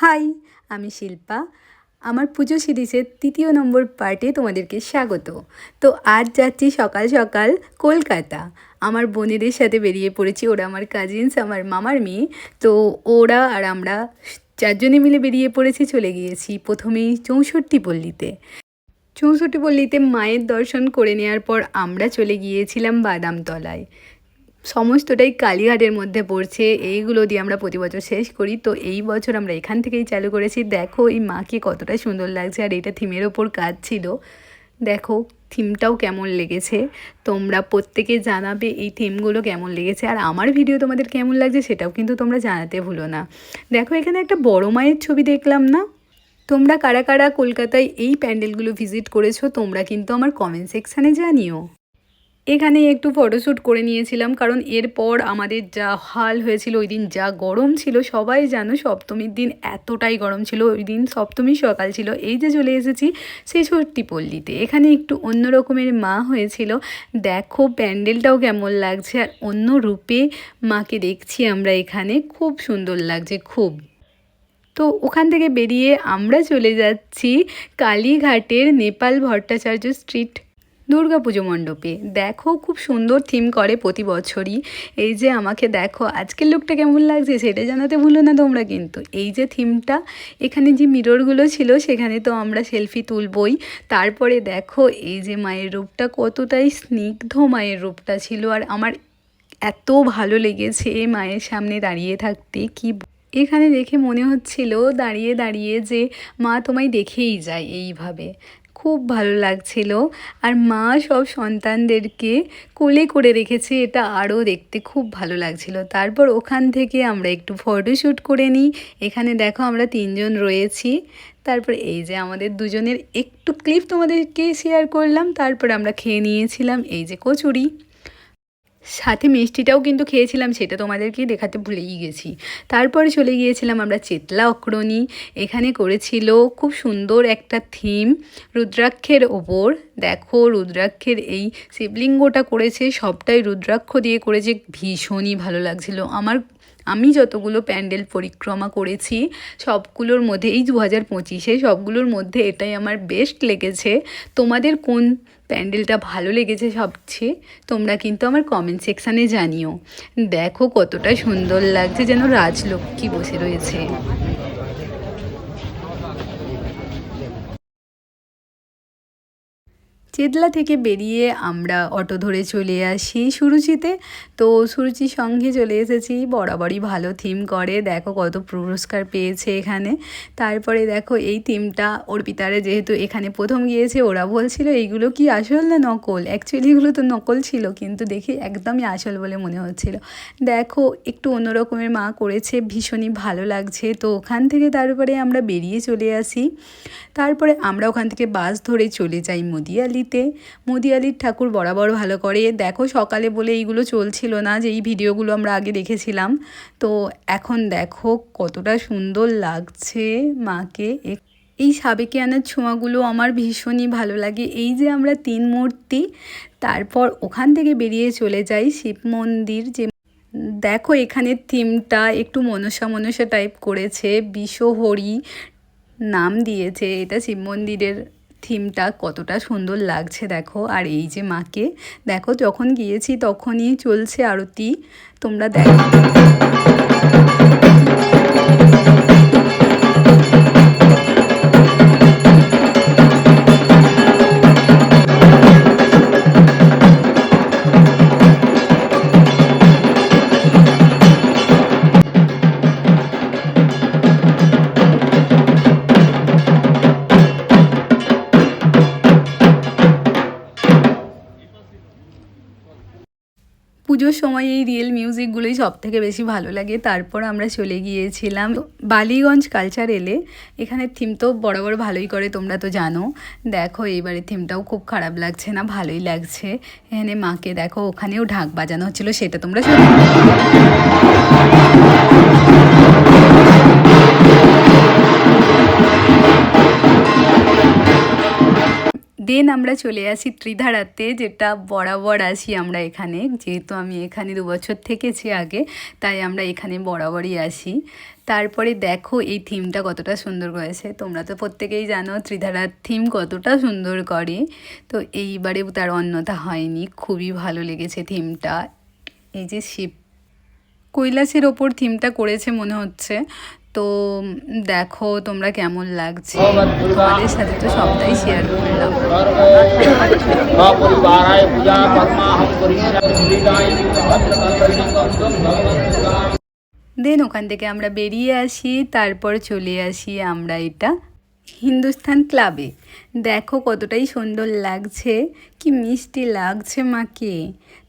High, আমি শিল্পা। আমার পুজো সিরিজের তৃতীয় নম্বর পার্টে তোমাদেরকে স্বাগত। তো আজ যাচ্ছি সকাল সকাল কলকাতা। আমার বোনেদের সাথে বেরিয়ে পড়েছি, ওরা আমার কাজিনস আমার মামার মেয়ে। তো ওরা আর আমরা চারজনে মিলে বেরিয়ে পড়েছি, চলে গিয়েছি প্রথমেই চৌষট্টি পল্লীতে। চৌষট্টি পল্লীতে মায়ের দর্শন করে নেওয়ার পর আমরা চলে গিয়েছিলাম বাদামতলায়। সমস্তটাই কালীঘাটের মধ্যে পড়ছে। এইগুলো দিয়ে আমরা প্রতি বছর শেষ করি। তো এই বছর আমরা এখান থেকেই চালু করেছি। দেখো, এই মাকে কতটা সুন্দর লাগছে। আর এটা থিমের ওপর কাজ ছিল। দেখো, থিমটাও কেমন লেগেছে। তোমরা প্রত্যেকে জানাবে এই থিমগুলো কেমন লেগেছে। আর আমার ভিডিও তোমাদের কেমন লাগছে সেটাও কিন্তু তোমরা জানাতে ভুলো না। দেখো, এখানে একটা বড় মায়ের ছবি দেখলাম না? তোমরা কারা কারা কলকাতায় এই প্যান্ডেলগুলো ভিজিট করেছ তোমরা কিন্তু আমার কমেন্ট সেকশানে জানিও। এখানে একটু ফটোশ্যুট করে নিয়েছিলাম, কারণ এরপর আমাদের যা হাল হয়েছিল, ওই দিন যা গরম ছিল, সবাই জানো সপ্তমীর দিন এতটাই গরম ছিল, ওই দিন সপ্তমী সকাল ছিল। এই যে চলে এসেছি ছেষট্টি পল্লীতে। এখানে একটু অন্য রকমের মা হয়েছিল। দেখো, প্যান্ডেলটাও কেমন লাগছে, আর অন্য রূপে মাকে দেখছি আমরা এখানে। খুব সুন্দর লাগছে, খুব। তো ওখান থেকে বেরিয়ে আমরা চলে যাচ্ছি কালীঘাটের নেপাল ভট্টাচার্য স্ট্রিট পুজো মণ্ডপে। দেখো, খুব সুন্দর থিম করে প্রতি বছরই। এই যে আমাকে দেখো, আজকের লুকটা কেমন লাগছে সেটা জানাতে ভুলো না তোমরা কিন্তু। এই যে থিমটা এখানে যে মিররগুলো ছিল, সেখানে তো আমরা সেলফি তুলবই। তারপরে দেখো, এই যে মায়ের রূপটা, কতটাই স্নিগ্ধ মায়ের রূপটা ছিল। আর আমার এত ভালো লেগেছে মায়ের সামনে দাঁড়িয়ে থাকতে। কি এখানে দেখে মনে হচ্ছিল দাঁড়িয়ে দাঁড়িয়ে যে মা তোমায় দেখেই যায় এইভাবে। খুব ভালো লাগছিল। আর মা সব সন্তানদেরকে কোলে করে রেখেছে, এটা আরও দেখতে খুব ভালো লাগছিল। তারপর ওখান থেকে আমরা একটু ফটোশ্যুট করে নিই। এখানে দেখো আমরা তিনজন রয়েছি। তারপর এই যে আমাদের দুজনের একটু ক্লিপ তোমাদেরকে শেয়ার করলাম। তারপর আমরা খেয়ে নিয়েছিলাম এই যে কচুরি। সাথে মিষ্টিটাও কিন্তু খেয়েছিলাম, সেটা তোমাদেরকে দেখাতে ভুলেই গেছি। তারপরে চলে গিয়েছিলাম আমরা চেতলা অক্রণী এখানে করেছিল খুব সুন্দর একটা থিম রুদ্রাক্ষের ওপর। দেখো, রুদ্রাক্ষের এই শিবলিঙ্গটা করেছে, সবটাই রুদ্রাক্ষ দিয়ে করেছে। ভীষণই ভালো লাগছিল। আমার আমি যতগুলো প্যান্ডেল পরিক্রমা করেছি, সবগুলোর মধ্যে, এই দু হাজার পঁচিশে সবগুলোর মধ্যে এটাই আমার বেস্ট লেগেছে। তোমাদের কোন প্যান্ডেলটা ভালো লেগেছে সবচেয়ে? তোমরা কিন্তু আমার কমেন্ট সেকশানে জানিও। দেখো কতটা সুন্দর লাগছে যেন রাজলক্ষ্মী বসে রয়েছে। চেতলা থেকে বেরিয়ে আমরা অটো ধরে চলে আসি সুরুচিতে। তো সুরুচির সঙ্গে চলে এসেছি, বরাবরই ভালো থিম করে। দেখো কত পুরস্কার পেয়েছে এখানে। তারপরে দেখো এই থিমটা অর্পিতারে যেহেতু এখানে প্রথম গিয়েছে, ওরা বলছিল এইগুলো কি আসল না নকল? অ্যাকচুয়ালি এগুলো তো নকল ছিল, কিন্তু দেখি একদমই আসল বলে মনে হচ্ছিল। দেখো একটু অন্যরকমের মা করেছে, ভীষণই ভালো লাগছে। তো ওখান থেকে তারপরে আমরা বেরিয়ে চলে আসি। তারপরে আমরা ওখান থেকে বাস ধরে চলে যাই মদিয়ালিতে মদিয়ালির ঠাকুর বরাবর ভালো করে। দেখো সকালে বলে এইগুলো চলছিল না যে এই ভিডিওগুলো আমরা আগে দেখেছিলাম। তো এখন দেখো কতটা সুন্দর লাগছে মাকে। এই সাবেকে আনার ছোঁয়াগুলো আমার ভীষণই ভালো লাগে। এই যে আমরা তিন মূর্তি, তারপর ওখান থেকে বেরিয়ে চলে যাই শিব মন্দির যে দেখো এখানের থিমটা একটু মনসা মনসা টাইপ করেছে। বিশ্বহরি নাম দিয়েছে। এটা শিব মন্দিরের থিমটা কতটা সুন্দর লাগছে দেখো। আর এই যে মাকে, দেখো যখন গিয়েছি তখনই চলছে আরতি। তোমরা দেখো। পুজোর সময় এই রিয়েল মিউজিকগুলোই সব থেকে বেশি ভালো লাগে। তারপর আমরা চলে গিয়েছিলাম বালিগঞ্জ কালচার এলে। এখানে থিম তো বরাবর ভালোই করে, তোমরা তো জানো। দেখো এইবারে থিমটাও খুব খারাপ লাগছে না, ভালোই লাগছে। এখানে মাকে দেখো, ওখানেও ঢাক বাজানো হচ্ছিল, সেটা তোমরা দেন আমরা চলে আসি ত্রিধারাতে, যেটা বরাবর আসি আমরা এখানে। যেহেতু আমি এখানে দু বছর থেকেছি আগে, তাই আমরা এখানে বরাবরই আসি। তারপরে দেখো এই থিমটা কতটা সুন্দর করেছে। তোমরা তো প্রত্যেকেই জানো ত্রিধারার থিম কতটা সুন্দর করে। তো এইবারে তার অন্যতা হয়নি। খুবই ভালো লেগেছে থিমটা। এই যে শিব কৈলাসের ওপর থিমটা করেছে মনে হচ্ছে। তো দেখো তোমরা কেমন লাগছে। তোমাদের সাথে তো সবটাই শেয়ার করলাম। দেন ওখান থেকে আমরা বেরিয়ে আসি তারপর চলে আসি আমরা এটা হিন্দুস্থান ক্লাবে। দেখো কতটাই সুন্দর লাগছে। কি মিষ্টি লাগছে মাকে।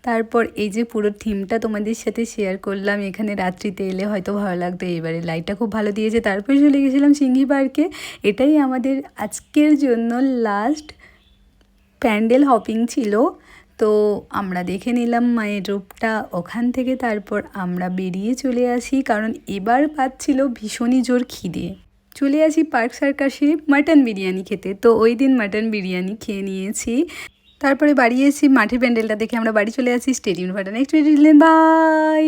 তারপর এই যে পুরো থিমটা তোমাদের সাথে শেয়ার করলাম, এখানে রাত্রিতে এলে হয়তো ভালো লাগতো, এবারে লাইটটা খুব ভালো দিয়েছে। তারপরে চলে গেছিলাম সিঙ্গি পার্কে। এটাই আমাদের আজকের জন্য লাস্ট প্যান্ডেল হপিং ছিল। তো আমরা দেখে নিলাম মায়ের রূপটা ওখান থেকে, তারপর আমরা বেরিয়ে চলে আসি, কারণ এবার পাচ্ছিল ভীষণই জোর খিদে। চলে আসি পার্ক সার্কাসে মাটন বিরিয়ানি খেতে। তো ওই দিন মাটন বিরিয়ানি খেয়ে নিয়েছি। তারপরে বাড়ি এসেছি মাঠের প্যান্ডেলটা দেখে আমরা বাড়ি চলে আসি স্টেডিয়াম। ফাটা নেক্সট বাই!